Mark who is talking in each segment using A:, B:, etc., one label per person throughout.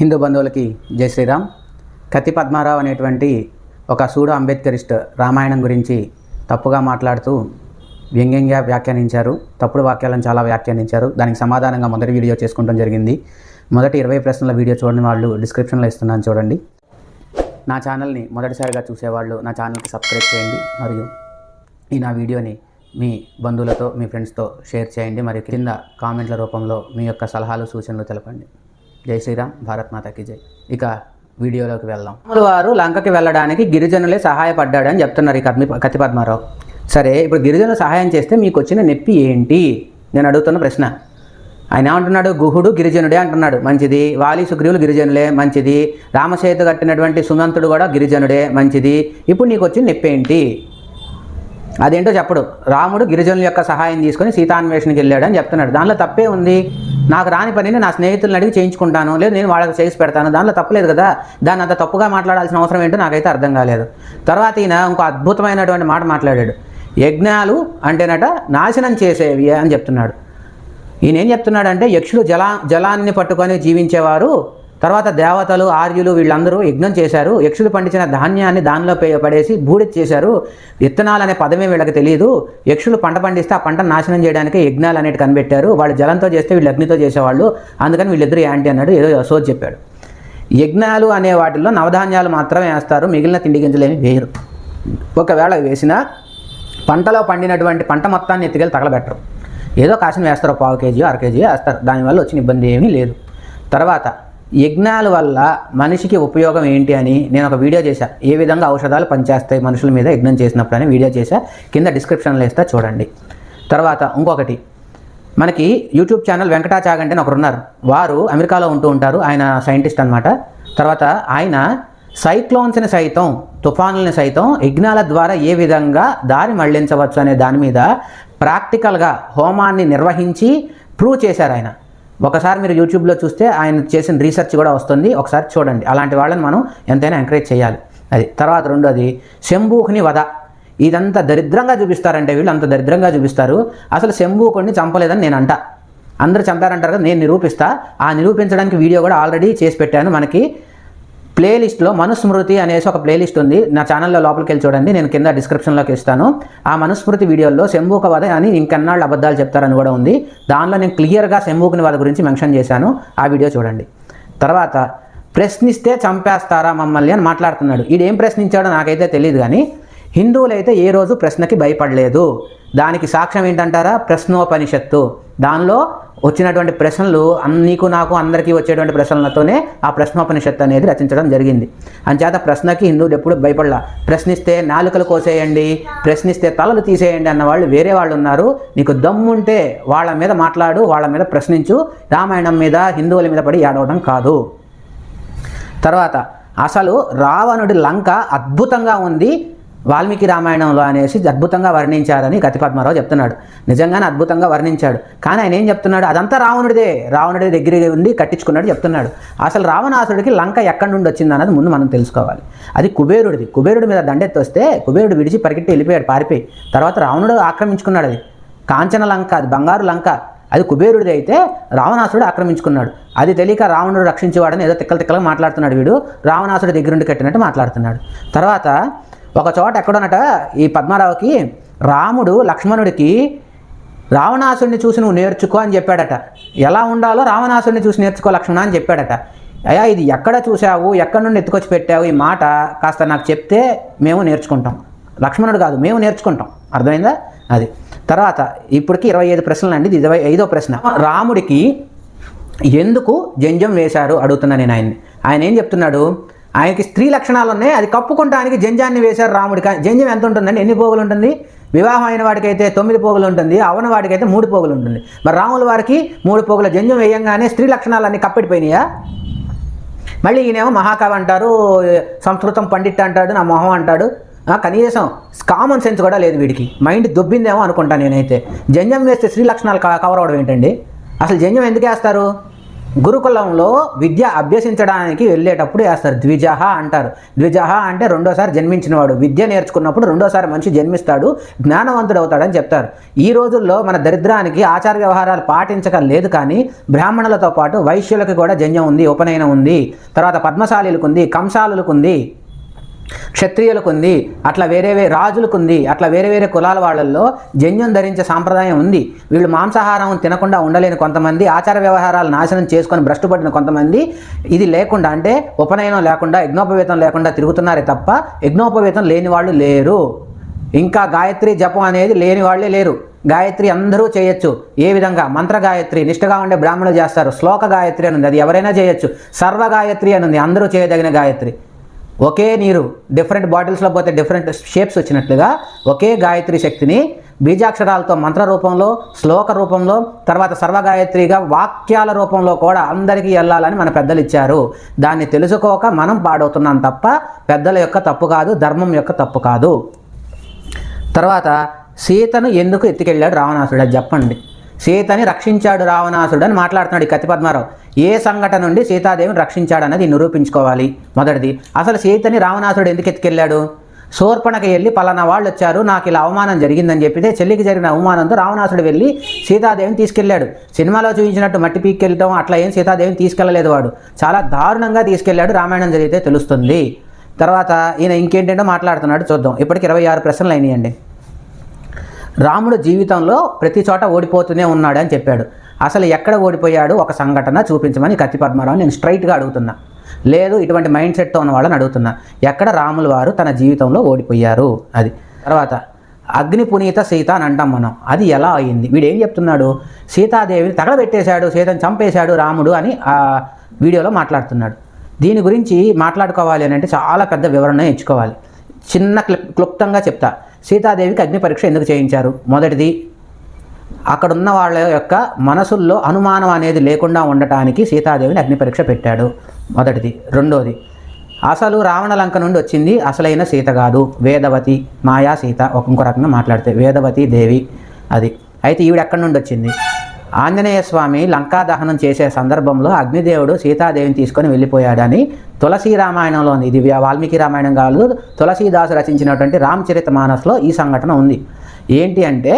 A: హిందూ బంధువులకి జై శ్రీరామ్. కత్తి పద్మారావు అనేటువంటి ఒక సూడో అంబేద్కరిస్ట్ రామాయణం గురించి తప్పుగా మాట్లాడుతూ వ్యంగ్యంగా వ్యాఖ్యానించారు. తప్పుడు వాక్యాలను చాలా వ్యాఖ్యానించారు. దానికి సమాధానంగా మొదటి వీడియో చేసుకోవడం జరిగింది. మొదటి ఇరవై ప్రశ్నల వీడియో చూడని వాళ్ళు. డిస్క్రిప్షన్లో ఇస్తున్నాను చూడండి. నా ఛానల్ని మొదటిసారిగా చూసేవాళ్ళు నా ఛానల్కి సబ్స్క్రైబ్ చేయండి. మరియు ఈ నా వీడియోని మీ బంధువులతో మీ ఫ్రెండ్స్తో షేర్ చేయండి. మరియు కింద కామెంట్ల రూపంలో మీ యొక్క సలహాలు సూచనలు తెలపండి. జై శ్రీరామ్ భారత్ మాతాకి జై. ఇక వీడియోలోకి వెళ్దాం. రాములు వారు లంకకి వెళ్ళడానికి గిరిజనులే సహాయపడ్డాడని చెప్తున్నారు ఈ కత్మి కత్తి పద్మారావు. సరే ఇప్పుడు గిరిజనులు సహాయం చేస్తే మీకు వచ్చిన నొప్పి ఏంటి? నేను అడుగుతున్న ప్రశ్న. ఆయన ఏమంటున్నాడు? గుహుడు గిరిజనుడే అంటున్నాడు. మంచిది. వాలి సుగ్రీవులు గిరిజనులే మంచిది. రామసేతు కట్టినటువంటి సుమంతుడు కూడా గిరిజనుడే మంచిది. ఇప్పుడు నీకు వచ్చిన నొప్పి ఏంటి? అదేంటో చెప్పడు. రాముడు గిరిజనుల యొక్క సహాయం తీసుకొని సీతాన్వేషణకి వెళ్ళాడు అని చెప్తున్నాడు. దానిలో తప్పే ఉంది. నాకు రాని పనిని నా స్నేహితులను అడిగి చేయించుకుంటాను. లేదు నేను వాళ్ళకి చేసి పెడతాను. దానిలో తప్పలేదు కదా. దాన్ని అంత తప్పుగా మాట్లాడాల్సిన అవసరం ఏంటో నాకైతే అర్థం కాలేదు. తర్వాత ఈయన ఇంకో అద్భుతమైనటువంటి మాట మాట్లాడాడు. యజ్ఞాలు అంటేనట నాశనం చేసేవి అని చెప్తున్నాడు. ఈయన ఏం చెప్తున్నాడంటే యక్షులు జలా జలాన్ని పట్టుకొని జీవించేవారు తర్వాత దేవతలు ఆర్యులు వీళ్ళందరూ యజ్ఞం చేశారు. యక్షులు పండించిన ధాన్యాన్ని దానిలో పడేసి బూడిద చేశారు. విత్తనాలు అనే పదమే వీళ్ళకి తెలియదు యక్షులు పంట పండిస్తే ఆ పంటను నాశనం చేయడానికి యజ్ఞాలు అనేటి కనిపెట్టారు. వాళ్ళు జలంతో చేస్తే వీళ్ళు అగ్నితో చేసేవాళ్ళు. అందుకని వీళ్ళిద్దరు యాంటీ అన్నాడు. ఏదో సోది చెప్పాడు. యజ్ఞాలు అనే వాటిల్లో నవధాన్యాలు మాత్రమే వేస్తారు. మిగిలిన తిండి గింజలేమి వేయరు. ఒకవేళ వేసినా పంటలో పండినటువంటి పంట మొత్తాన్ని ఎత్తుకెళ్ళి తగలబెట్టరు. ఏదో కాసిన వేస్తారు. పావు కేజీ అర కేజీ వేస్తారు. దానివల్ల వచ్చిన ఇబ్బంది ఏమీ లేదు. తర్వాత యజ్ఞాల వల్ల మనిషికి ఉపయోగం ఏంటి అని నేను ఒక వీడియో చేశా. ఏ విధంగా ఔషధాలు పనిచేస్తాయి మనుషుల మీద యజ్ఞం చేసినప్పుడు అని వీడియో చేశా. కింద డిస్క్రిప్షన్లో ఇస్తా చూడండి. తర్వాత ఇంకొకటి. మనకి యూట్యూబ్ ఛానల్ వెంకటాచాగంటే అని ఒకరు ఉన్నారు. వారు అమెరికాలో ఉంటూ ఉంటారు. ఆయన సైంటిస్ట్ అనమాట తర్వాత ఆయన సైక్లోన్స్ని సైతం తుఫానుల్ని సైతం యజ్ఞాల ద్వారా ఏ విధంగా దారి మళ్ళించవచ్చు అనే దాని మీద ప్రాక్టికల్గా హోమాన్ని నిర్వహించి ప్రూవ్ చేశారు ఆయన. ఒకసారి మీరు యూట్యూబ్లో చూస్తే ఆయన చేసిన రీసెర్చ్ కూడా వస్తుంది. ఒకసారి చూడండి. అలాంటి వాళ్ళని మనం ఎంతైనా ఎంకరేజ్ చేయాలి. అది తర్వాత రెండోది శంభూకుని వధ. ఇదంతా దరిద్రంగా చూపిస్తారంటే వీళ్ళు అంత దరిద్రంగా చూపిస్తారు. అసలు శంభూకుడిని చంపలేదని నేను అంట. అందరూ చంపారంటారు కదా నేను నిరూపిస్తా. ఆ నిరూపించడానికి వీడియో కూడా ఆల్రెడీ చేసి పెట్టాను మనకి. ప్లేలిస్ట్లో మనుస్మృతి అనేసి ఒక ప్లేలిస్ట్ ఉంది. నా ఛానల్లో లోపలికి వెళ్ళి చూడండి. నేను కింద డిస్క్రిప్షన్లోకి ఇస్తాను. ఆ మనుస్మృతి వీడియోలో శంభూక వధ అని ఇంకెన్నాళ్ళు అబద్ధాలు చెప్తారని కూడా ఉంది. దానిలో నేను క్లియర్గా శంభూకుని వధ గురించి మెన్షన్ చేశాను. ఆ వీడియో చూడండి. తర్వాత ప్రశ్నిస్తే చంపేస్తారా మమ్మల్ని అని మాట్లాడుతున్నాడు. ఈడేం ప్రశ్నించాడో నాకైతే తెలియదు కానీ హిందువులైతే ఏ రోజు ప్రశ్నకి భయపడలేదు. దానికి సాక్ష్యం ఏంటంటారా? ప్రశ్నోపనిషత్తు. దానిలో వచ్చినటువంటి ప్రశ్నలు నీకు నాకు అందరికీ వచ్చేటువంటి ప్రశ్నలతోనే ఆ ప్రశ్నోపనిషత్తు అనేది రచించడం జరిగింది. అంచేత ప్రశ్నకి హిందువులు ఎప్పుడు భయపడలా. ప్రశ్నిస్తే నాలుకలు కోసేయండి ప్రశ్నిస్తే తలలు తీసేయండి అన్న వాళ్ళు వేరే వాళ్ళు ఉన్నారు. నీకు దమ్ముంటే వాళ్ళ మీద మాట్లాడు వాళ్ళ మీద ప్రశ్నించు. రామాయణం మీద హిందువుల మీద పడి ఏడవడం కాదు. తర్వాత అసలు రావణుడి లంక అద్భుతంగా ఉంది. వాల్మీకి రామాయణంలో అనేసి అద్భుతంగా వర్ణించారని గతిపద్మారావు చెప్తున్నాడు. నిజంగానే అద్భుతంగా వర్ణించాడు. కానీ ఆయన ఏం చెప్తున్నాడు? అదంతా రావణుడిదే. రావణుడి దగ్గర ఉండి కట్టించుకున్నాడు చెప్తున్నాడు. అసలు రావణాసుడికి లంక ఎక్కడి నుండి వచ్చింది అన్నది ముందు మనం తెలుసుకోవాలి. అది కుబేరుడిది. కుబేరుడి మీద దండెత్తి వస్తే కుబేరుడు విడిచి పరిగెట్టి వెళ్ళిపోయాడు పారిపోయి. తర్వాత రావణుడు ఆక్రమించుకున్నాడు అది. కాంచన లంక అది బంగారు లంక. అది కుబేరుడిది అయితే రావణాసురుడు ఆక్రమించుకున్నాడు. అది తెలియక రావణుడు రక్షించేవాడని ఏదో తిక్కల తిక్కలు మాట్లాడుతున్నాడు వీడు. రావణాసుడి దగ్గరుండి కట్టినట్టు మాట్లాడుతున్నాడు. తర్వాత ఒక చోట ఎక్కడనట ఈ పద్మారావుకి రాముడు లక్ష్మణుడికి రావణాసుడిని చూసి నువ్వు నేర్చుకో అని చెప్పాడట. ఎలా ఉండాలో రావణాసుడిని చూసి నేర్చుకో లక్ష్మణ అని చెప్పాడట. అయ్యా ఇది ఎక్కడ చూసావు ఎక్కడి నుండి ఎత్తుకొచ్చి పెట్టావు? ఈ మాట కాస్త నాకు చెప్తే మేము నేర్చుకుంటాం. లక్ష్మణుడు కాదు మేము నేర్చుకుంటాం. అర్థమైందా? అది. తర్వాత ఇప్పటికి ఇరవై ఐదు ప్రశ్నలు అండి. ఇది ఇరవై ఐదో ప్రశ్న. రాముడికి ఎందుకు జంజం వేశారు? అడుగుతున్నా నేను ఆయన్ని. ఆయన ఏం చెప్తున్నాడు? ఆయనకి స్త్రీ లక్షణాలు ఉన్నాయి అది కప్పుకుంటానికి జంజాన్ని వేశారు రాముడికి జంజం ఎంత ఉంటుందండి ఎన్ని పోగులు ఉంటుంది వివాహం అయిన వాడికైతే తొమ్మిది పోగులు ఉంటుంది అవన వాడికైతే మూడు పోగులు ఉంటుంది మరి రాముల వారికి మూడు పోగుల జంజం వేయంగానే స్త్రీ లక్షణాలన్నీ కప్పెడిపోయినాయా మళ్ళీ ఈయనేమో మహాకవి అంటారు సంస్కృతం పండిట్ అంటాడు నా మొహం అంటాడు. కనీసం కామన్ సెన్స్ కూడా లేదు వీడికి. మైండ్ దొబ్బిందేమో అనుకుంటాను నేనైతే. జంజం వేస్తే స్త్రీ లక్షణాలు క- కవర్ అవడం ఏంటండి? అసలు జంజం ఎందుకు వేస్తారు? గురుకులంలో విద్య అభ్యసించడానికి వెళ్ళేటప్పుడు వేస్తారు. ద్విజహ అంటారు. ద్విజహ అంటే రెండోసారి జన్మించినవాడు. విద్య నేర్చుకున్నప్పుడు రెండోసారి మనిషి జన్మిస్తాడు. జ్ఞానవంతుడు అవుతాడని చెప్తారు. ఈ రోజుల్లో మన దరిద్రానికి ఆచార వ్యవహారాలు పాటించక లేదు కానీ బ్రాహ్మణులతో పాటు వైశ్యులకు కూడా జన్యం ఉంది ఉపనయనం ఉంది. తర్వాత పద్మశాలీలకు ఉంది కంసాలులకు ఉంది. క్షత్రియులకు ఉంది అట్లా వేరే వేరే రాజులకు ఉంది అట్లా వేరే వేరే కులాల వాళ్ళల్లో జన్యం ధరించే సాంప్రదాయం ఉంది. వీళ్ళు మాంసాహారం తినకుండా ఉండలేని కొంతమంది ఆచార వ్యవహారాలు నాశనం చేసుకొని భ్రష్టుపడిన కొంతమంది ఇది లేకుండా అంటే ఉపనయనం లేకుండా యజ్ఞోపవేతం లేకుండా తిరుగుతున్నారే తప్ప యజ్ఞోపవేతం లేని వాళ్ళు లేరు. ఇంకా గాయత్రి జపం అనేది లేని వాళ్ళే లేరు. గాయత్రి అందరూ చేయొచ్చు. ఏ విధంగా? మంత్ర గాయత్రి నిష్ఠగా ఉండే బ్రాహ్మణులు చేస్తారు. శ్లోక గాయత్రి అని ఉంది అది ఎవరైనా చేయొచ్చు. సర్వ గాయత్రి అని ఉంది అందరూ చేయదగిన గాయత్రి. ఒకే నీరు డిఫరెంట్ బాటిల్స్లో పోతే డిఫరెంట్ షేప్స్ వచ్చినట్లుగా ఒకే గాయత్రి శక్తిని బీజాక్షరాలతో మంత్ర రూపంలో శ్లోక రూపంలో తర్వాత సర్వగాయత్రిగా వాక్యాల రూపంలో కూడా అందరికీ వెళ్ళాలని మన పెద్దలు ఇచ్చారు. దాన్ని తెలుసుకోక మనం పాడవుతున్నాం తప్ప పెద్దల యొక్క తప్పు కాదు ధర్మం యొక్క తప్పు కాదు. తర్వాత సీతను ఎందుకు ఎత్తుకెళ్ళాడు రావణాసుడు అది చెప్పండి. సీతని రక్షించాడు రావణాసుడు అని మాట్లాడుతున్నాడు ఈ కత్తిపద్మారావు ఏ సంఘటన నుండి సీతాదేవిని రక్షించాడు అన్నది నిరూపించుకోవాలి? మొదటిది అసలు సీతని రావణాసుడు ఎందుకు ఎత్తుకెళ్ళాడు? శూర్పణకి వెళ్ళి పలానా వాళ్ళు వచ్చారు నాకు ఇలా అవమానం జరిగిందని చెప్పితే చెల్లికి జరిగిన అవమానంతో రావణాసుడు వెళ్ళి సీతాదేవిని తీసుకెళ్ళాడు. సినిమాలో చూపించినట్టు మట్టి పీక్కెళ్ళటం అట్లా ఏం సీతాదేవిని తీసుకెళ్ళలేదు వాడు. చాలా దారుణంగా తీసుకెళ్ళాడు రామాయణం జరిగితే తెలుస్తుంది. తర్వాత ఈయన ఇంకేంటంటో మాట్లాడుతున్నాడు చూద్దాం. ఇప్పటికి ఇరవై ఆరు ప్రశ్నలు అయినాయండి. రాముడు జీవితంలో ప్రతి చోట ఓడిపోతూనే ఉన్నాడు అని చెప్పాడు. అసలు ఎక్కడ ఓడిపోయాడు? ఒక సంఘటన చూపించమని కత్తి పద్మారావు నేను స్ట్రైట్గా అడుగుతున్నా. లేదు ఇటువంటి మైండ్ సెట్తో ఉన్న వాళ్ళని అడుగుతున్నా. ఎక్కడ రాములు వారు తన జీవితంలో ఓడిపోయారు? అది. తర్వాత అగ్ని పునీత సీత అని అంటాం మనం. అది ఎలా అయింది? వీడు ఏం చెప్తున్నాడు? సీతాదేవిని తగలబెట్టేశాడు సీతను చంపేశాడు రాముడు అని ఆ వీడియోలో మాట్లాడుతున్నాడు. దీని గురించి మాట్లాడుకోవాలి అని అంటే చాలా పెద్ద వివరణ ఇచ్చుకోవాలి చిన్న క్లిప్ క్లుప్తంగా చెప్తా. సీతాదేవికి అగ్ని పరీక్ష ఎందుకు చేయించారు? మొదటిది అక్కడున్న వాళ్ళ యొక్క మనసుల్లో అనుమానం అనేది లేకుండా ఉండటానికి సీతాదేవిని అగ్ని పరీక్ష పెట్టాడు. మొదటిది. రెండోది అసలు రావణ లంక నుండి వచ్చింది అసలైన సీత కాదు. వేదవతి మాయా సీత ఒక ఇంకో రకంగా మాట్లాడితే వేదవతి దేవి అది. అయితే ఈవిడ ఎక్కడి నుండి వచ్చింది? ఆంజనేయ స్వామి లంకా దహనం చేసే సందర్భంలో అగ్నిదేవుడు సీతాదేవిని తీసుకొని వెళ్ళిపోయాడని తులసి రామాయణంలోని ఇది వాల్మీకి రామాయణం కాదు తులసీదాసు రచించినటువంటి రామచరిత మానస్లో ఈ సంఘటన ఉంది. ఏంటి అంటే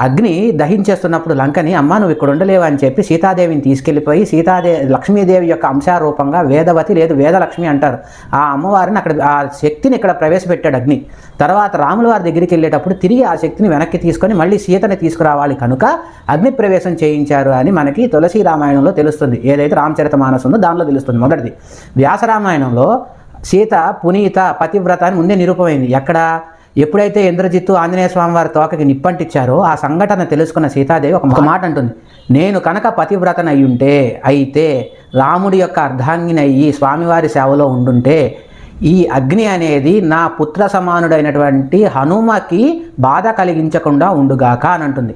A: అగ్ని దహించేస్తున్నప్పుడు లంకని అమ్మ నువ్వు ఇక్కడ ఉండలేవు? అని చెప్పి సీతాదేవిని తీసుకెళ్ళిపోయి సీతాదేవి లక్ష్మీదేవి యొక్క అంశారూపంగా వేదవతి లేదు వేదలక్ష్మి అంటారు. ఆ అమ్మవారిని అక్కడ ఆ శక్తిని ఇక్కడ ప్రవేశపెట్టాడు అగ్ని. తర్వాత రాముల వారి దగ్గరికి వెళ్ళేటప్పుడు తిరిగి ఆ శక్తిని వెనక్కి తీసుకొని మళ్ళీ సీతని తీసుకురావాలి కనుక అగ్ని ప్రవేశం చేయించారు అని మనకి తులసి రామాయణంలో తెలుస్తుంది. ఏదైతే రామచరిత మానసు ఉందో దానిలో తెలుస్తుంది మొదటిది. వ్యాస రామాయణంలో సీత పునీత పతివ్రత అని ముందే నిరూపమైంది. ఎక్కడ? ఎప్పుడైతే ఇంద్రజిత్తు ఆంజనేయ స్వామి వారి తోకకి నిప్పంటిచ్చారో ఆ సంఘటన తెలుసుకున్న సీతాదేవి ఒక మాట అంటుంది. నేను కనుక పతివ్రతనయ్యుంటే అయితే రాముడి యొక్క అర్ధాంగినయ్యి స్వామివారి సేవలో ఉండుంటే ఈ అగ్ని అనేది నా పుత్ర సమానుడైనటువంటి హనుమకి బాధ కలిగించకుండా ఉండుగాక అని అంటుంది.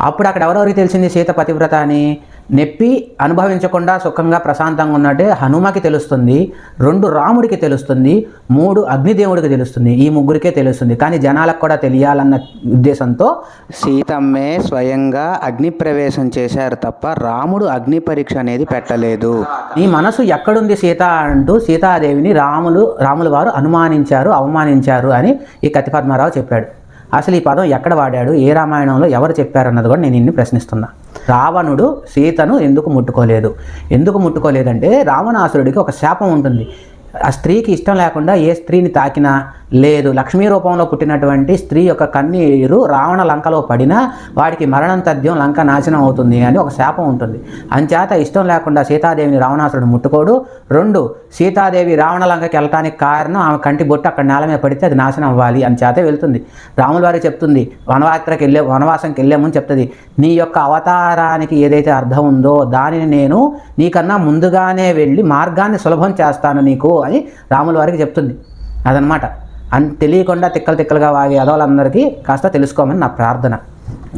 A: అప్పుడు అక్కడ ఎవరెవరికి తెలిసింది సీత పతివ్రత అని? నెప్పి అనుభవించకుండా సుఖంగా ప్రశాంతంగా ఉన్నట్టే హనుమకి తెలుస్తుంది రెండు రాముడికి తెలుస్తుంది మూడు అగ్నిదేవుడికి తెలుస్తుంది ఈ ముగ్గురికే తెలుస్తుంది. కానీ జనాలకు కూడా తెలియాలన్న ఉద్దేశంతో సీతమ్మే స్వయంగా అగ్ని ప్రవేశం చేశారు తప్ప రాముడు అగ్ని పరీక్ష అనేది పెట్టలేదు. నీ మనసు ఎక్కడుంది సీత అంటూ సీతాదేవిని రాములు రాముల వారు అనుమానించారు అవమానించారు అని ఈ కతిపద్మారావు చెప్పాడు. అసలు ఈ పదం ఎక్కడ వాడాడు? ఏ రామాయణంలో ఎవరు చెప్పారన్నది కూడా నేను ఇన్ని ప్రశ్నిస్తున్నా. రావణుడు సీతను ఎందుకు ముట్టుకోలేదు? ఎందుకు ముట్టుకోలేదంటే రావణాసురుడికి ఒక శాపం ఉంటుంది. ఆ స్త్రీకి ఇష్టం లేకుండా ఏ స్త్రీని తాకినా లేదు. లక్ష్మీ రూపంలో పుట్టినటువంటి స్త్రీ యొక్క కన్నీరు రావణ లంకలో పడినా వాడికి మరణం తథ్యం లంక నాశనం అవుతుంది అని ఒక శాపం ఉంటుంది. అంచేత ఇష్టం లేకుండా సీతాదేవిని రావణాసురుడు ముట్టుకోడు. రెండు సీతాదేవి రావణ లంకకి వెళ్ళటానికి కారణం ఆమె కంటి బొట్టు అక్కడ నేల మీద పడితే అది నాశనం అవ్వాలి అని చేత వెళ్తుంది. రాముల వారికి చెప్తుంది వనవాత్రకి వెళ్ళే వనవాసంకి వెళ్ళామని చెప్తుంది నీ యొక్క అవతారానికి ఏదైతే అర్థం ఉందో దానిని నేను నీకన్నా ముందుగానే వెళ్ళి మార్గాన్ని సులభం చేస్తాను నీకు అని రాముల వారికి చెప్తుంది. అదనమాట అన్ తెలియకుండా తిక్కలు తిక్కలుగా వాగే అదవులందరికీ కాస్త తెలుసుకోమని నా ప్రార్థన.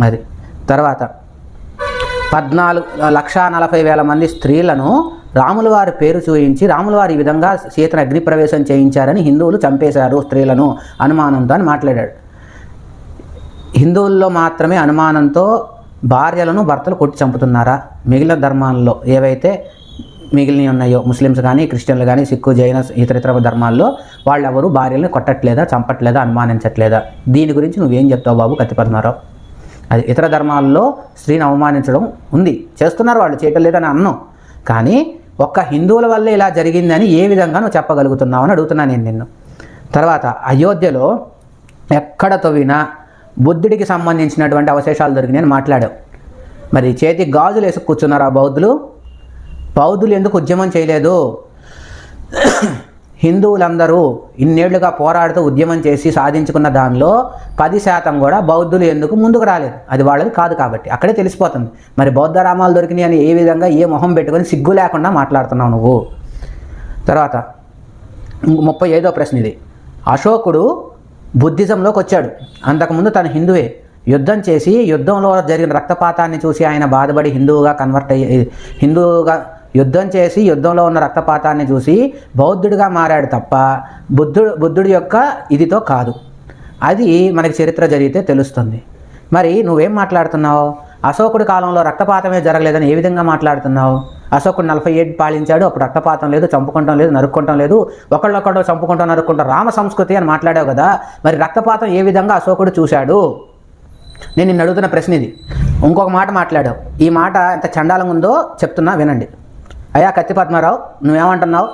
A: అది. తర్వాత పద్నాలుగు లక్ష నలభై వేల మంది స్త్రీలను రాముల వారి పేరు చూయించి రాముల వారి ఈ విధంగా సీతను అగ్నిప్రవేశం చేయించారని హిందువులు చంపేశారు స్త్రీలను అనుమానంతో అని మాట్లాడాడు. హిందువుల్లో మాత్రమే అనుమానంతో భార్యలను భర్తలు కొట్టి చంపుతున్నారా? మిగిలిన ధర్మాల్లో ఏవైతే మిగిలిన ఉన్నాయో ముస్లిమ్స్ కానీ క్రిస్టియన్లు కానీ సిక్కు జైన ఇతర ఇతర ధర్మాల్లో వాళ్ళెవరు భార్యలను కొట్టట్లేదా చంపట్లేదా అనుమానించట్లేదా? దీని గురించి నువ్వేం చెప్తావు బాబు కత్తిపద్మారావు? అది ఇతర ధర్మాల్లో స్త్రీని అవమానించడం ఉంది. చేస్తున్నారు వాళ్ళు చేయటం లేదని అన్నం. కానీ ఒక్క హిందువుల వల్లే ఇలా జరిగిందని ఏ విధంగా నువ్వు చెప్పగలుగుతున్నావు అని అడుగుతున్నాను నేను నిన్ను. తర్వాత అయోధ్యలో ఎక్కడ తవ్వినా బుద్ధుడికి సంబంధించినటువంటి అవశేషాలు దొరికినాయని మాట్లాడావు. మరి చేతి గాజులు వేసుకు కూర్చున్నారు ఆ బౌద్ధులు? బౌద్ధులు ఎందుకు ఉద్యమం చేయలేదు? హిందువులందరూ ఇన్నేళ్ళుగా పోరాడుతూ ఉద్యమం చేసి సాధించుకున్న దానిలో పది శాతం కూడా బౌద్ధులు ఎందుకు ముందుకు రాలేదు? అది వాళ్ళది కాదు కాబట్టి. అక్కడే తెలిసిపోతుంది. మరి బౌద్ధ రామాలు దొరికినాయి అని ఏ విధంగా ఏ మొహం పెట్టుకొని సిగ్గు లేకుండా మాట్లాడుతున్నావు నువ్వు? తర్వాత ముప్పై ఐదో ప్రశ్న ఇది. అశోకుడు బుద్ధిజంలోకి వచ్చాడు. అంతకుముందు తను హిందువే. యుద్ధం చేసి యుద్ధంలో జరిగిన రక్తపాతాన్ని చూసి ఆయన బాధపడి హిందువుగా కన్వర్ట్ అయ్యి హిందువుగా యుద్ధం చేసి యుద్ధంలో ఉన్న రక్తపాతాన్ని చూసి బౌద్ధుడిగా మారాడు తప్ప బుద్ధుడు బుద్ధుడి యొక్క ఇదితో కాదు. అది మనకి చరిత్ర జరిగితే తెలుస్తుంది. మరి నువ్వేం మాట్లాడుతున్నావు? అశోకుడి కాలంలో రక్తపాతమే జరగలేదని ఏ విధంగా మాట్లాడుతున్నావు? అశోకుడు నలభై ఏడు పాలించాడు అప్పుడు రక్తపాతం లేదు చంపుకుంటాం లేదు నరుక్కుంటాం లేదు ఒకళ్ళొకళ్ళు చంపుకుంటాం నరుక్కుంటాం రామ సంస్కృతి అని మాట్లాడావు కదా మరి రక్తపాతం ఏ విధంగా అశోకుడు చూశాడు? నేను నిన్ను అడుగుతున్న ప్రశ్న ఇది. ఇంకొక మాట మాట్లాడావు. ఈ మాట ఎంత చండాలంగా ఉందో చెప్తున్నా వినండి. అయ్యా కత్తి పద్మారావు నువ్వేమంటున్నావు?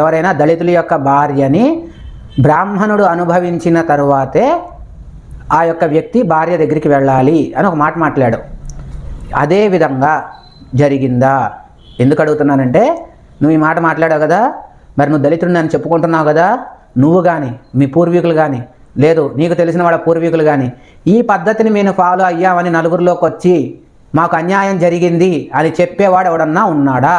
A: ఎవరైనా దళితుల యొక్క భార్యని బ్రాహ్మణుడు అనుభవించిన తరువాతే ఆ యొక్క వ్యక్తి భార్య దగ్గరికి వెళ్ళాలి అని ఒక మాట మాట్లాడు. అదే విధంగా జరిగిందా? ఎందుకు అడుగుతున్నానంటే నువ్వు ఈ మాట మాట్లాడావు కదా మరి నువ్వు దళితుడిని అని చెప్పుకుంటున్నావు కదా నువ్వు కానీ మీ పూర్వీకులు కానీ లేదు నీకు తెలిసిన వాళ్ళ పూర్వీకులు కానీ ఈ పద్ధతిని మేము ఫాలో అయ్యామని నలుగురిలోకి వచ్చి మాకు అన్యాయం జరిగింది అని చెప్పేవాడు ఎవడన్నా ఉన్నాడా?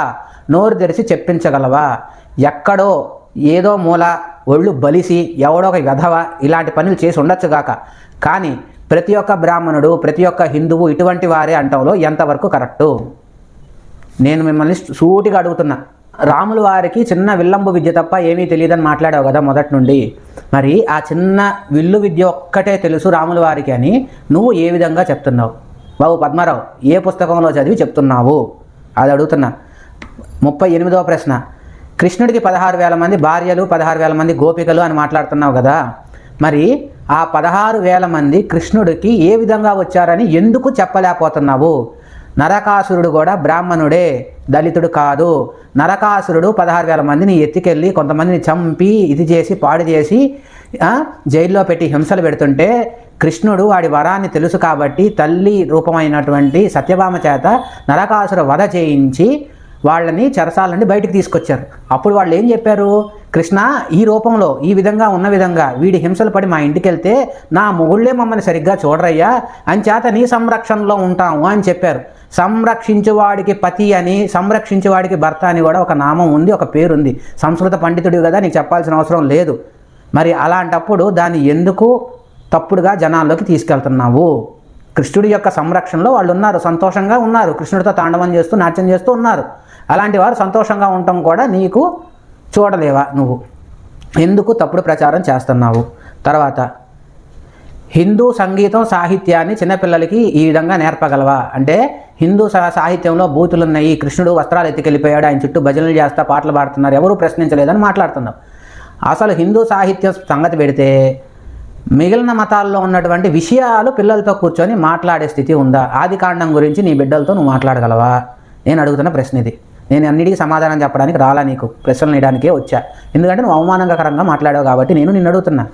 A: నోరు తెరిచి చెప్పించగలవా? ఎక్కడో ఏదో మూల ఒళ్ళు బలిసి ఎవడో ఒక వెధవ ఇలాంటి పనులు చేసి ఉండొచ్చుగాక కానీ ప్రతి ఒక్క బ్రాహ్మణుడు ప్రతి ఒక్క హిందువు ఇటువంటి వారే అంటంలో ఎంతవరకు కరెక్టు? నేను మిమ్మల్ని సూటిగా అడుగుతున్నా. రాముల వారికి చిన్న విల్లంబు విద్య తప్ప ఏమీ తెలియదని మాట్లాడావు కదా మొదటి నుండి. మరి ఆ చిన్న విల్లు విద్య ఒక్కటే తెలుసు రాముల వారికి అని నువ్వు ఏ విధంగా చెప్తున్నావు? బాబు పద్మారావు ఏ పుస్తకంలో చదివి చెప్తున్నావు? అది అడుగుతున్నా. ముప్పై ఎనిమిదవ ప్రశ్న. కృష్ణుడికి పదహారు వేల మంది భార్యలు పదహారు వేల మంది గోపికలు అని మాట్లాడుతున్నావు కదా. మరి ఆ పదహారు వేల మంది కృష్ణుడికి ఏ విధంగా వచ్చారని ఎందుకు చెప్పలేకపోతున్నావు? నరకాసురుడు కూడా బ్రాహ్మణుడే దళితుడు కాదు. నరకాసురుడు పదహారు వేల మందిని ఎత్తికెళ్ళి కొంతమందిని చంపి ఇది చేసి పాడు చేసి జైల్లో పెట్టి హింసలు పెడుతుంటే కృష్ణుడు వాడి వరాన్ని తెలుసు కాబట్టి తల్లి రూపమైనటువంటి సత్యభామ చేత నరకాసుర వధ చేయించి వాళ్ళని చెరసాల నుండి బయటికి తీసుకొచ్చారు. అప్పుడు వాళ్ళు ఏం చెప్పారు? కృష్ణ ఈ రూపంలో ఈ విధంగా ఉన్న విధంగా వీడి హింసలు పడి మా ఇంటికి వెళ్తే నా మొగుళ్ళే మమ్మల్ని సరిగ్గా చూడరయ్యా అంచేత నీ సంరక్షణలో ఉంటాము అని చెప్పారు. సంరక్షించువాడికి పతి అని సంరక్షించువాడికి భర్త అని కూడా ఒక నామం ఉంది ఒక పేరుంది. సంస్కృత పండితుడు కదా నీకు చెప్పాల్సిన అవసరం లేదు. మరి అలాంటప్పుడు దాన్ని ఎందుకు తప్పుడుగా జనాల్లోకి తీసుకెళ్తున్నావు? కృష్ణుడి యొక్క సంరక్షణలో వాళ్ళు ఉన్నారు సంతోషంగా ఉన్నారు. కృష్ణుడితో తాండవం చేస్తూ నాట్యం చేస్తూ ఉన్నారు. అలాంటి వారు సంతోషంగా ఉండటం కూడా నీకు చూడలేవా నువ్వు. ఎందుకు తప్పుడు ప్రచారం చేస్తున్నావు? తర్వాత హిందూ సంగీతం సాహిత్యాన్ని చిన్నపిల్లలకి ఈ విధంగా నేర్పగలవా? అంటే హిందూ సా- సాహిత్యంలో బూతులు ఉన్నాయి కృష్ణుడు వస్త్రాలు ఎత్తుకెళ్ళిపోయాడు ఆయన చుట్టూ భజనలు చేస్తా పాటలు పాడుతున్నారు ఎవరూ ప్రశ్నించలేదని మాట్లాడుతున్నాం. అసలు హిందూ సాహిత్యం సంగతి పెడితే మిగిలిన మతాల్లో ఉన్నటువంటి విషయాలు పిల్లలతో కూర్చొని మాట్లాడే స్థితి ఉందా? ఆది కాండం గురించి నీ బిడ్డలతో నువ్వు మాట్లాడగలవా? నేను అడుగుతున్న ప్రశ్న ఇది నేను అన్నిటికీ సమాధానం చెప్పడానికి రాలా నీకు. ప్రశ్నలు నేయడానికే వచ్చా. ఎందుకంటే నువ్వు అవమానకరంగా మాట్లాడావు కాబట్టి నేను నిన్ను అడుగుతున్నా.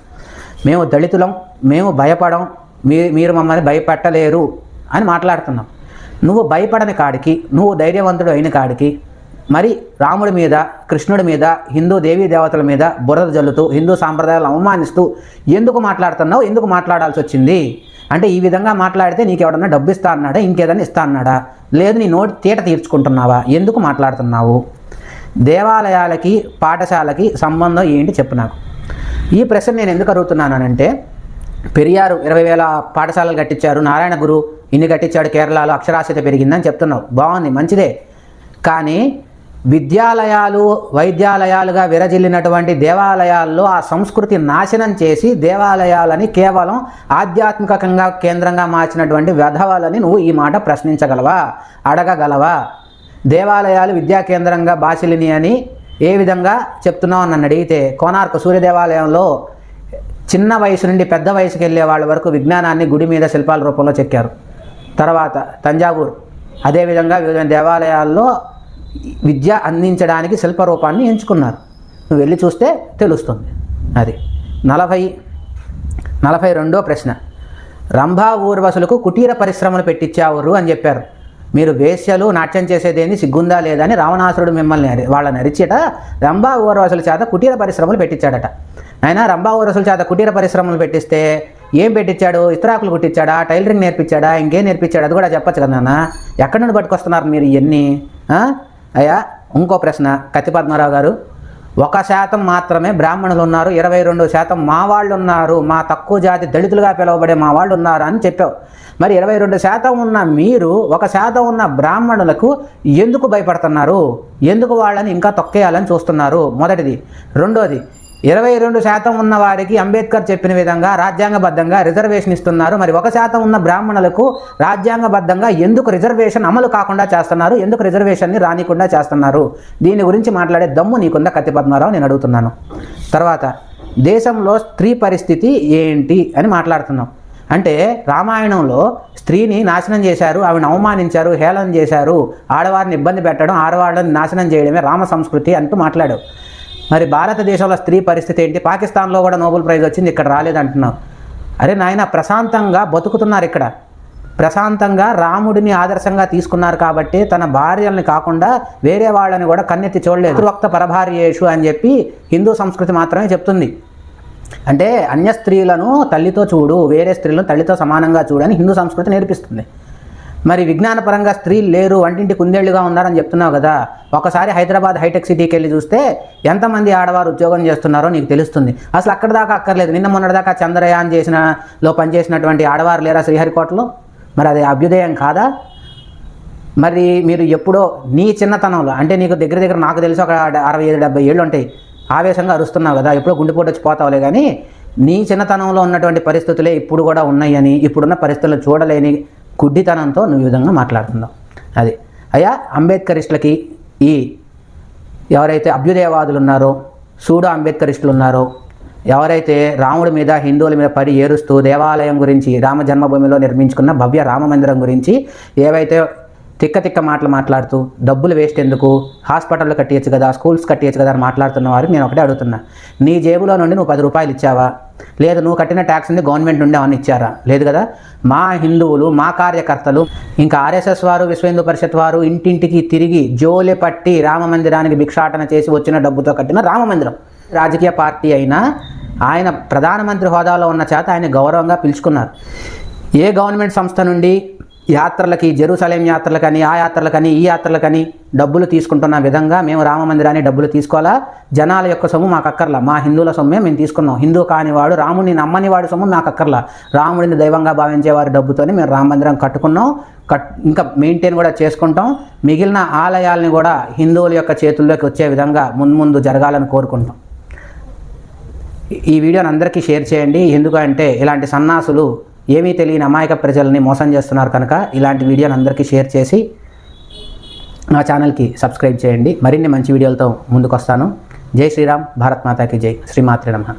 A: మేము దళితులం మేము భయపడం మీ మీరు మమ్మల్ని భయపెట్టలేరు అని మాట్లాడుతున్నాం. నువ్వు భయపడని కాడికి నువ్వు ధైర్యవంతుడు అయిన కాడికి మరి రాముడి మీద కృష్ణుడి మీద హిందూ దేవీ దేవతల మీద బురద జల్లుతూ హిందూ సాంప్రదాయాలను అవమానిస్తూ ఎందుకు మాట్లాడుతున్నావు ఎందుకు మాట్లాడాల్సి వచ్చింది? అంటే ఈ విధంగా మాట్లాడితే నీకు ఎవడన్నా డబ్బు ఇస్తా అన్నాడా ఇంకేదన్నా ఇస్తా అన్నాడా లేదు నీ నోటి తీట తీర్చుకుంటున్నావా? ఎందుకు మాట్లాడుతున్నావు? దేవాలయాలకి పాఠశాలకి సంబంధం ఏంటి చెప్పు నాకు. ఈ ప్రశ్న నేను ఎందుకు అడుగుతున్నానంటే పెరియారు ఇరవై వేల పాఠశాలలు కట్టించారు నారాయణ గురు ఇన్ని కట్టించాడు కేరళలో అక్షరాస్యత పెరిగిందని చెప్తున్నావు. బాగుంది మంచిదే. కానీ విద్యాలయాలు వైద్యాలయాలుగా విరజిల్లినటువంటి దేవాలయాల్లో ఆ సంస్కృతి నాశనం చేసి దేవాలయాలని కేవలం ఆధ్యాత్మికంగా కేంద్రంగా మార్చినటువంటి వ్యధవాలని నువ్వు ఈ మాట ప్రశ్నించగలవా? అడగగలవా? దేవాలయాలు విద్యా కేంద్రంగా బాసిలిని అని ఏ విధంగా చెప్తున్నావు అని నన్ను అడిగితే? కోనార్క సూర్య దేవాలయంలో చిన్న వయసు నుండి పెద్ద వయసుకి వెళ్ళే వాళ్ళ వరకు విజ్ఞానాన్ని గుడి మీద శిల్పాల రూపంలో చెక్కారు. తర్వాత తంజావూరు. అదేవిధంగా వివిధ దేవాలయాల్లో విద్య అందించడానికి శిల్పరూపాన్ని ఎంచుకున్నారు. నువ్వు వెళ్ళి చూస్తే తెలుస్తుంది. అది నలభై నలభై రెండో ప్రశ్న. రంభా ఊర్వశులకు కుటీర పరిశ్రమలు పెట్టించావురు అని చెప్పారు. మీరు వేశ్యలు నాట్యం చేసేదేంది సిగ్గుందా లేదా అని రావణాసురుడు మిమ్మల్ని అరి వాళ్ళని అరిచేట రంభా ఊర్వశుల చేత కుటీర పరిశ్రమలు పెట్టించాడట ఆయన రంభా ఊర్వశుల చేత కుటీర పరిశ్రమలు పెట్టిస్తే ఏం పెట్టించాడు ఇస్త్రాకులు కుట్టించాడా టైలరింగ్ నేర్పించాడా? ఇంకేం నేర్పించాడు? అది కూడా చెప్పచ్చు కదా నాన్న. ఎక్కడి నుండి పట్టుకొస్తున్నారు మీరు ఇవన్నీ అయ్యా ఇంకో ప్రశ్న. కత్తి పద్మారావు గారు ఒక శాతం మాత్రమే బ్రాహ్మణులు ఉన్నారు ఇరవై రెండు శాతం మా వాళ్ళు ఉన్నారు మా తక్కువ జాతి దళితులుగా పిలువబడే మా వాళ్ళు ఉన్నారు అని చెప్పావు. మరి ఇరవై రెండు శాతం ఉన్న మీరు ఒక శాతం ఉన్న బ్రాహ్మణులకు ఎందుకు భయపడుతున్నారు? ఎందుకు వాళ్ళని ఇంకా తొక్కేయాలని చూస్తున్నారు? మొదటిది. రెండోది ఇరవై రెండు శాతం ఉన్న వారికి అంబేద్కర్ చెప్పిన విధంగా రాజ్యాంగబద్ధంగా రిజర్వేషన్ ఇస్తున్నారు. మరి ఒక శాతం ఉన్న బ్రాహ్మణులకు రాజ్యాంగబద్ధంగా ఎందుకు రిజర్వేషన్ అమలు కాకుండా చేస్తున్నారు? ఎందుకు రిజర్వేషన్ని రానికుండా చేస్తున్నారు? దీని గురించి మాట్లాడే దమ్ము నీకుందా కత్తి పద్మారావు? నేను అడుగుతున్నాను. తర్వాత దేశంలో స్త్రీ పరిస్థితి ఏంటి అని మాట్లాడుతున్నాం. అంటే రామాయణంలో స్త్రీని నాశనం చేశారు ఆవిడని అవమానించారు హేళన చేశారు ఆడవారిని ఇబ్బంది పెట్టడం ఆడవాళ్ళని నాశనం చేయడమే రామ సంస్కృతి అంటూ మాట్లాడావు. మరి భారతదేశంలో స్త్రీ పరిస్థితి ఏంటి? పాకిస్తాన్లో కూడా నోబెల్ ప్రైజ్ వచ్చింది ఇక్కడ రాలేదంటున్నావు అరే నాయన ప్రశాంతంగా బతుకుతున్నారు ఇక్కడ. ప్రశాంతంగా రాముడిని ఆదర్శంగా తీసుకున్నారు కాబట్టి తన భార్యల్ని కాకుండా వేరే వాళ్ళని కూడా కన్నెత్తి చూడలేదు. పితృవక్త పరభార్యేషు అని చెప్పి హిందూ సంస్కృతి మాత్రమే చెప్తుంది. అంటే అన్య స్త్రీలను తల్లితో చూడు వేరే స్త్రీలను తల్లితో సమానంగా చూడని హిందూ సంస్కృతి నేర్పిస్తుంది. మరి విజ్ఞానపరంగా స్త్రీలు లేరు వంటింటి కుందేళ్ళుగా ఉన్నారని చెప్తున్నావు కదా. ఒకసారి హైదరాబాద్ హైటెక్ సిటీకి వెళ్ళి చూస్తే ఎంతమంది ఆడవారు ఉద్యోగం చేస్తున్నారో నీకు తెలుస్తుంది. అసలు అక్కడ దాకా అక్కర్లేదు. నిన్న మొన్నటిదాకా చంద్రయాన్ చేసిన లో పనిచేసినటువంటి ఆడవారు లేరా శ్రీహరికోటలో? మరి అది అభ్యుదయం కాదా? మరి మీరు ఎప్పుడో నీ చిన్నతనంలో అంటే నీకు దగ్గర దగ్గర నాకు తెలిసి ఒక అరవై ఐదు డెబ్బై ఏళ్ళు ఉంటాయి ఆవేశంగా అరుస్తున్నావు కదా ఎప్పుడో గుండెపోటు వచ్చి పోతావులే కానీ నీ చిన్నతనంలో ఉన్నటువంటి పరిస్థితులే ఇప్పుడు కూడా ఉన్నాయని ఇప్పుడున్న పరిస్థితులు చూడలేని గుడ్డితనంతో నువ్వు ఈ విధంగా మాట్లాడుతున్నావు అది. అయ్యా అంబేద్కరిస్టులకి ఈ ఎవరైతే అభ్యుదయవాదులు ఉన్నారో సూడో అంబేద్కరిస్టులు ఉన్నారో ఎవరైతే రాముడి మీద హిందువుల మీద పడి ఏరుస్తూ దేవాలయం గురించి రామ జన్మభూమిలో నిర్మించుకున్న భవ్య రామ మందిరం గురించి ఏవైతే తిక్క తిక్క మాటలు మాట్లాడుతూ డబ్బులు వేస్ట్ ఎందుకు? హాస్పిటల్లో కట్టేయచ్చు కదా స్కూల్స్ కట్టేయచ్చు కదా అని మాట్లాడుతున్న వారికి నేను ఒకటే అడుగుతున్నా. నీ జేబులో నుండి నువ్వు పది రూపాయలు ఇచ్చావా? లేదు నువ్వు కట్టిన ట్యాక్స్ నుండి గవర్నమెంట్ నుండి అవన్నీ ఇచ్చారా? లేదు కదా? మా హిందువులు మా కార్యకర్తలు ఇంకా ఆర్ఎస్ఎస్ వారు విశ్వ హిందూ పరిషత్ వారు ఇంటింటికి తిరిగి జోలి పట్టి రామ మందిరానికి భిక్షాటన చేసి వచ్చిన డబ్బుతో కట్టిన రామ మందిరం. రాజకీయ పార్టీ అయినా ఆయన ప్రధానమంత్రి హోదాలో ఉన్న చేత ఆయన గౌరవంగా పిలుచుకున్నారు. ఏ గవర్నమెంట్ సంస్థ నుండి యాత్రలకి జెరూసలేం యాత్రలకని ఆ యాత్రలకని ఈ యాత్రలకని డబ్బులు తీసుకుంటున్న విధంగా మేము రామ మందిరాన్ని డబ్బులు తీసుకోవాలా? జనాల యొక్క సొమ్ము మాకు అక్కర్లా. మా హిందువుల సొమ్మే మేము తీసుకున్నాం. హిందూ కానివాడు రాముడిని నమ్మని వాడి సొమ్ము మాకు అక్కర్లా. రాముడిని దైవంగా భావించే వారి డబ్బుతోనే మేము రామ మందిరం కట్టుకున్నాం. కట్ ఇంకా మెయింటైన్ కూడా చేసుకుంటాం. మిగిలిన ఆలయాల్ని కూడా హిందువుల యొక్క చేతుల్లోకి వచ్చే విధంగా మున్ముందు జరగాలని కోరుకుంటాం. ఈ వీడియోని అందరికీ షేర్ చేయండి. ఎందుకంటే ఇలాంటి సన్నాసులు ఏమీ తెలియని అమాయక ప్రజల్ని మోసం చేస్తున్నారు కనుక ఇలాంటి వీడియోని అందరికీ షేర్ చేసి నా ఛానల్కి సబ్స్క్రైబ్ చేయండి. మరిన్ని మంచి వీడియోలతో ముందుకు వస్తాను జై శ్రీరామ్. భారత్ మాతాకి జై. శ్రీమాత్రి నమః.